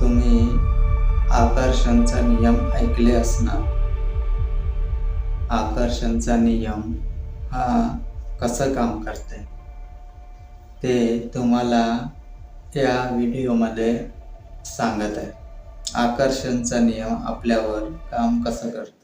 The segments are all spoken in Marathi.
तुम्ही आकर्षणचा नियम ऐकले असणार. आकर्षणचा नियम हा कसं काम करते? ते तुम्हाला या व्हिडिओमध्ये सांगत आहे. आकर्षणचा नियम आपल्यावर काम कसं करतो?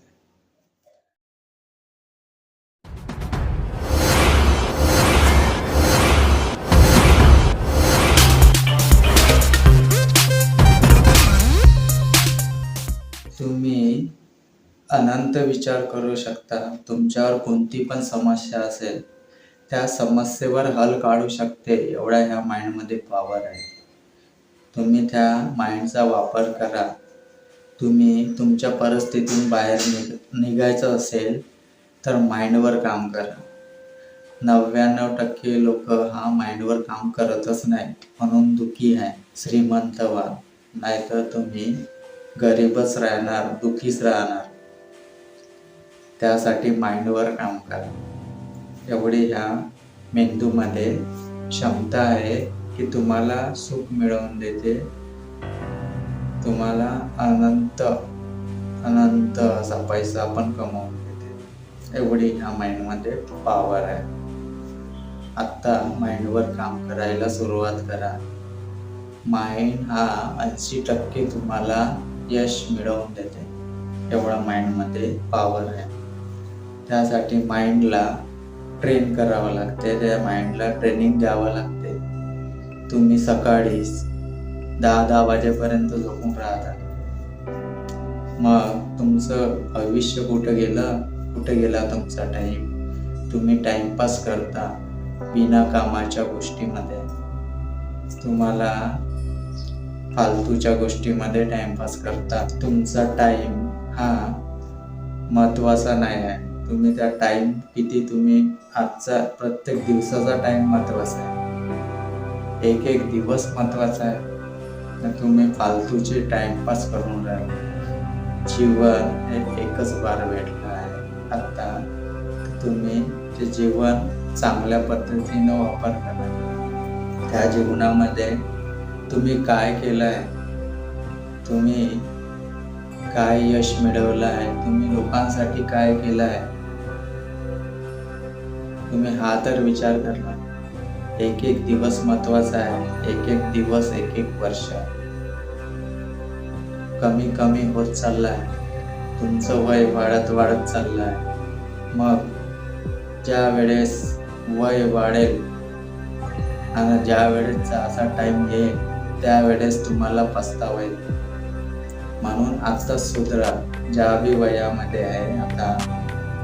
तुम्ही अनंत विचार करू शकता. तुमच्यावर कोणती पण समस्या असेल त्या समस्येवर हल काढू शकते. एवढा ह्या माइंडमध्ये पॉवर आहे. तुम्ही त्या माइंडचा वापर करा. तुम्ही तुमच्या परिस्थितीतून बाहेर निघ निघायचं असेल तर माइंडवर काम करा. नव्याण्णव टक्के लोक हा माइंडवर काम करतच नाही म्हणून दुखी आहे. श्रीमंत व्हा. नाहीतर तुम्ही गरीबच राहणार दुखीच राहणार. त्यासाठी माइंडवर काम करा. एवढी ह्या मेंदूमध्ये क्षमता आहे की तुम्हाला सुख मिळवून देते. तुम्हाला अनंत अनंत असा पैसा पण कमवून देते. एवढी ह्या माइंडमध्ये पॉवर आहे. आत्ता माइंडवर काम करायला सुरुवात करा. माइंड हा ऐंशी टक्के तुम्हाला यश मिळवून देते. एवढा माइंडमध्ये पॉवर आहे. त्यासाठी माइंडला ट्रेन करावं लागते. त्या माइंडला ट्रेनिंग द्यावं लागते. तुम्ही सकाळीच दहा दहा वाजेपर्यंत झोपून राहता. मग तुमचं भविष्य कुठं गेलं? कुठं गेला तुमचा टाईम तुम्ही टाइमपास करता बिना कामाच्या गोष्टीमध्ये. तुम्हाला फालतूच्या गोष्टीमध्ये टाइमपास करता तुमचा टाइम हा महत्त्वाचा नाही आहे. तुम्ही त्या टाइम किती तुम्ही आजचा प्रत्येक दिवसाचा टाइम महत्त्वाचा आहे. एक एक दिवस महत्त्वाचा आहे. तर तुम्ही फालतूचे टाइमपास करून राहिले जीवन हे एकच बार भेटलं आहे. आता तुम्ही ते जीवन चांगल्या पद्धतीनं वापर करा त्या जीवनामध्ये तुम्ही काय केलं आहे तुम्ही काय यश मिळवलं आहे तुम्ही लोकांसाठी काय केलं आहे तुम्ही हा तर विचार करला एक एक दिवस महत्त्वाचा आहे. एक एक दिवस एक एक वर्ष. कमी कमी होत चाललाय. तुमचं वय वाढत वाढत चाललंय. मग ज्या वेळेस वय वाढेल आणि ज्या वेळेसचा असा टाइम येईल त्यावेळेस तुम्हाला पस्तावा येईल म्हणून आता सुधरा ज्या बी वयामध्ये आहे. आता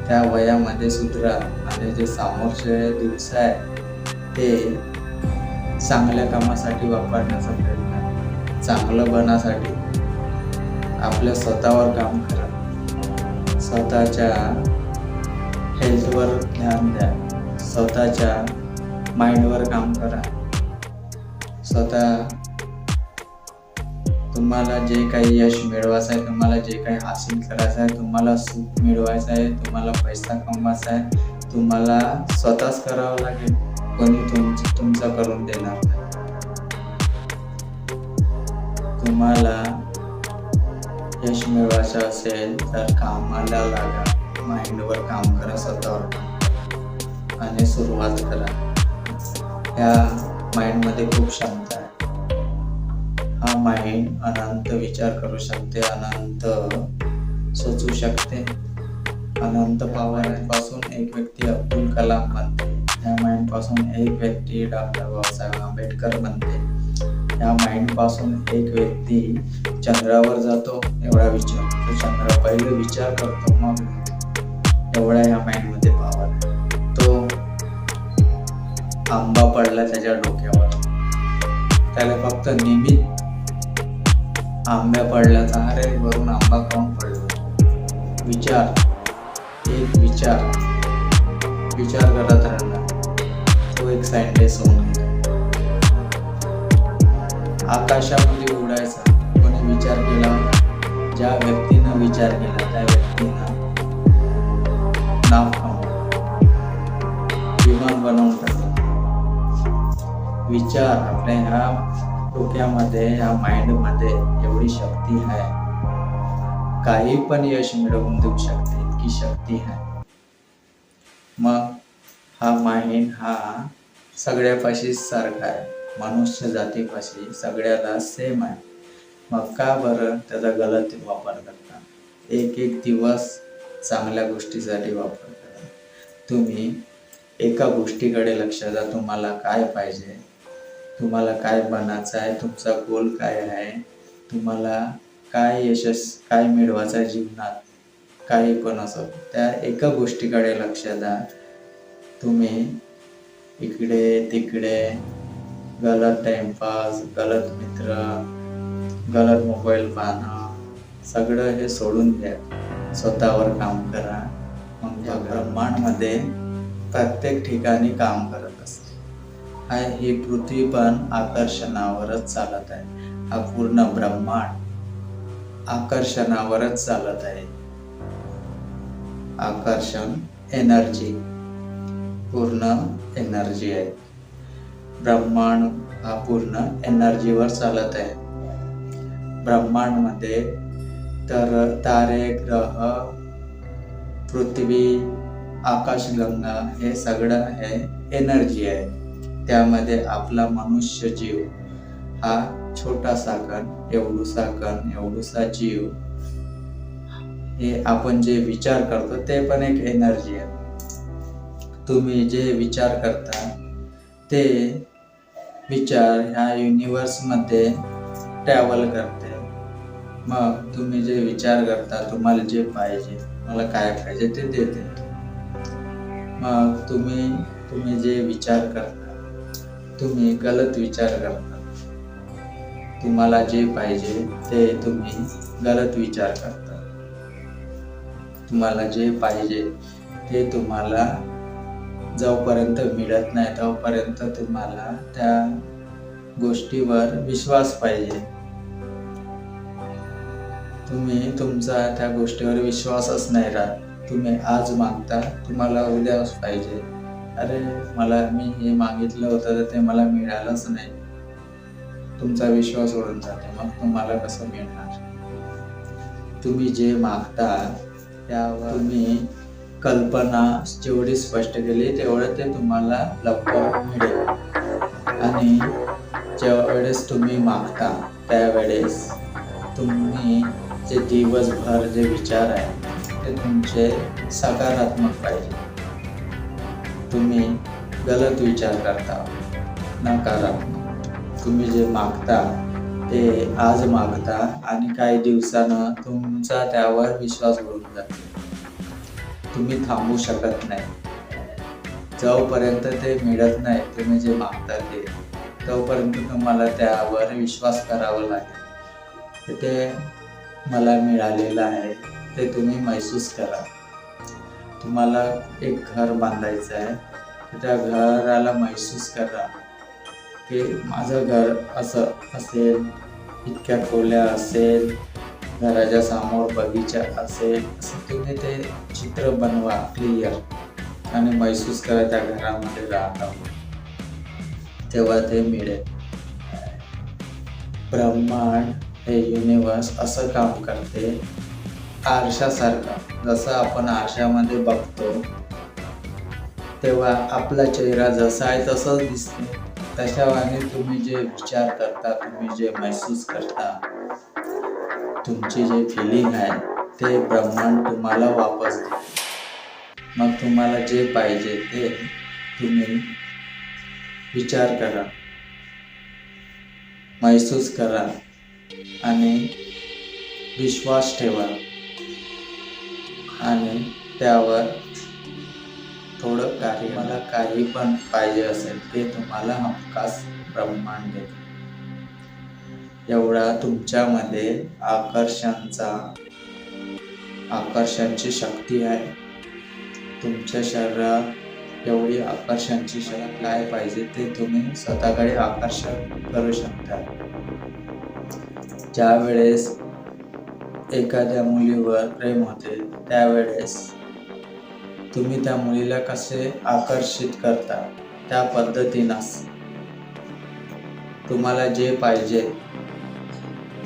त्या वयामध्ये सुधरा आणि जे समोरचे दिवस आहे ते चांगल्या कामासाठी वापरण्याचा प्रयत्न चांगलं बनासाठी आपल्या स्वतःवर काम करा. स्वतःच्या हेल्थवर ध्यान द्या. स्वतःच्या माइंडवर काम करा. स्वतः तुम्हाला जे काही यश मिळवायचं आहे तुम्हाला जे काही हासिल करायचं आहे तुम्हाला सुख मिळवायचं आहे तुम्हाला पैसा कमवायचा आहे तुम्हाला स्वतःच करावं लागेल. कोणी तुमचं तुमचं करून देणार नाही. तुम्हाला यश मिळवायचं असेल तर कामाला लागा. माइंडवर काम करा स्वतःवर. आणि सुरुवात करा. ह्या माइंडमध्ये खूप क्षमता आहे. हा माइंड अनंत विचार करू शकते अनंत सोचू शकते. अनंत पॉवर पासून एक व्यक्ती अब्दुल कलाम बनते. या माइंडपासून एक व्यक्ती डॉक्टर बाबासाहेब आंबेडकर बनते. या माइंडपासून एक व्यक्ती चंद्रावर जातो एवढा विचार. तो चंद्र पहिले विचार करतो मग एवढा या माइंडमध्ये आहे. तो आंबा पडला त्याच्या डोक्यावर. त्याला फक्त निमित्त आंब्या पडल्याचा. अरे वरून आंबा खाऊन पडला? विचार. एक विचार. विचार करत राहणार. तो एक सायंटिस्ट होऊन आकाशामध्ये उडायचा. कोणी विचार केला? ज्या व्यक्तीनं विचार केला त्या व्यक्तीनं नाव खाऊन विमान बनवून टाकलं. विचार. आपल्या ह्या डोक्यामध्ये या माइंडमध्ये एवढी शक्ती आहे. काही पण यश मिळवून देऊ शकते इतकी शक्ती आहे. मग हा माइंड हा सगळ्यापाशी सारखा आहे. मनुष्य जातीपाशी सगळ्याला सेम आहे. मग का बरं त्याचा गलत वापर करता? एक एक दिवस चांगल्या गोष्टीसाठी वापर करा. तुम्ही एका गोष्टीकडे लक्ष द्या तुम्हाला काय पाहिजे? तुम्हाला काय बनायचं आहे तुमचा गोल काय आहे तुम्हाला काय यशस काय मिळवायचं आहे जीवनात काही पण असो त्या एका गोष्टीकडे लक्ष द्या. तुम्ही इकडे तिकडे गलत टाइमपास गलत मित्र गलत मोबाईल पाहणं सगळं हे सोडून द्या. स्वतःवर काम करा. मग या ब्रह्मांडमध्ये प्रत्येक ठिकाणी काम करत असते. हा ही पृथ्वी पण आकर्षणावरच चालत आहे. हा पूर्ण ब्रह्मांड आकर्षणावरच चालत आहे. आकर्षण एनर्जी पूर्ण एनर्जी आहे. ब्रह्मांड हा पूर्ण एनर्जीवर चालत आहे. ब्रह्मांडमध्ये तर तारे ग्रह पृथ्वी आकाशगंगा हे सगळं हे एनर्जी आहे. त्यामध्ये आपला मनुष्य जीव हा छोटासा कण एवढूसा कण एवढूसा जीव हे आपण जे विचार करतो ते पण एक एनर्जी आहे. तुम्ही जे विचार करता ते विचार ह्या युनिवर्समध्ये ट्रॅव्हल करते. मग तुम्ही जे विचार करता तुम्हाला जे पाहिजे मला काय पाहिजे ते देते. मग तुम्ही तुम्ही जे विचार करता तुम्ही गलत विचार करता. तुम्हाला जे पाहिजे ते तुम्ही गलत विचार करता. तुम्हाला जे पाहिजे ते तुम्हाला जोपर्यंत मिळत नाही तोपर्यंत तुम्हाला त्या गोष्टीवर विश्वास पाहिजे. तुम्ही तुमचा त्या गोष्टीवर विश्वासच नाही राहत. तुम्ही आज मागता तुम्हाला उद्याच पाहिजे. अरे मला मी हे मागितलं होतं तर ते मला मिळालंच नाही. तुमचा विश्वास उडून जातो मग तुम्हाला कसं मिळणार? तुम्ही जे मागता त्यावर तुम्ही कल्पना जेवढी स्पष्ट केली तेवढं ते तुम्हाला लवकर मिळेल. आणि ज्यावेळेस तुम्ही मागता त्यावेळेस तुम्ही जे दिवसभर जे विचार आहे ते तुमचे सकारात्मक पाहिजे. तुम्ही गलत विचार करता. नकारात्मक तुम्ही जे मागता ते आज मागता आणि काही दिवसानं तुमचा त्यावर विश्वास उडून जातो. तुम्ही थांबू शकत नाही. जोपर्यंत ते मिळत नाही तुम्ही जे मागता ते तोपर्यंत तुम्हाला त्यावर विश्वास करावा लागेल. ते मला मिळालेलं आहे ते तुम्ही महसूस करा. तुम्हाला एक घर बांधायचं आहे. तर त्या घराला महसूस करा. की माझं घर असं असेल इतक्या खोल्या असेल घराच्या समोर बगीचा असेल असं तुम्ही ते चित्र बनवा क्लिअर आणि महसूस करा त्या घरामध्ये राहता. तेव्हा ते मिळेल. ब्रह्मांड हे युनिवर्स असं काम करते. आरशासारखा. जसं आपण आरशामध्ये बघतो तेव्हा आपला चेहरा जसा आहे तसाच दिसतो. तशावाने तुम्ही जे विचार करता तुम्ही जे महसूस करता तुमची जे फिलिंग आहे ते ब्रह्मांड तुम्हाला वापस देते. मग तुम्हाला जे पाहिजे ते तुम्ही विचार करा महसूस करा आणि विश्वास ठेवा. आणि त्यावर थोडं काही मला काही पण पाहिजे असेल ते तुम्हाला हमखास ब्रह्मांड देते. एवढा तुमच्यामध्ये आकर्षणचा आकर्षणची शक्ती आहे. तुमच्या शरीरात एवढी आकर्षणची शक्ती काय पाहिजे ते तुम्ही स्वतःकडे आकर्षण करू शकता. ज्या वेळेस एखाद्या मुलीवर प्रेम होते त्यावेळेस तुम्ही त्या मुलीला कसे आकर्षित करता? त्या पद्धतीनंच. तुम्हाला जे पाहिजे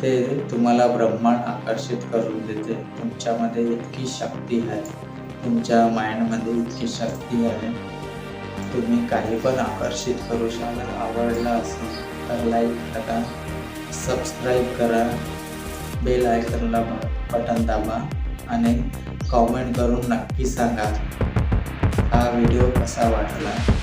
ते तुम्हाला ब्रह्मांड आकर्षित करून देते. तुमच्यामध्ये इतकी शक्ती आहे. तुमच्या माइंडमध्ये इतकी शक्ती आहे. तुम्ही काही पण आकर्षित करू शकता आवडला असेल तर लाईक करा सबस्क्राईब करा. बेल आयकनला बटन दाबा आणि कॉमेंट करून नक्की सांगा. हा व्हिडिओ कसा वाटला?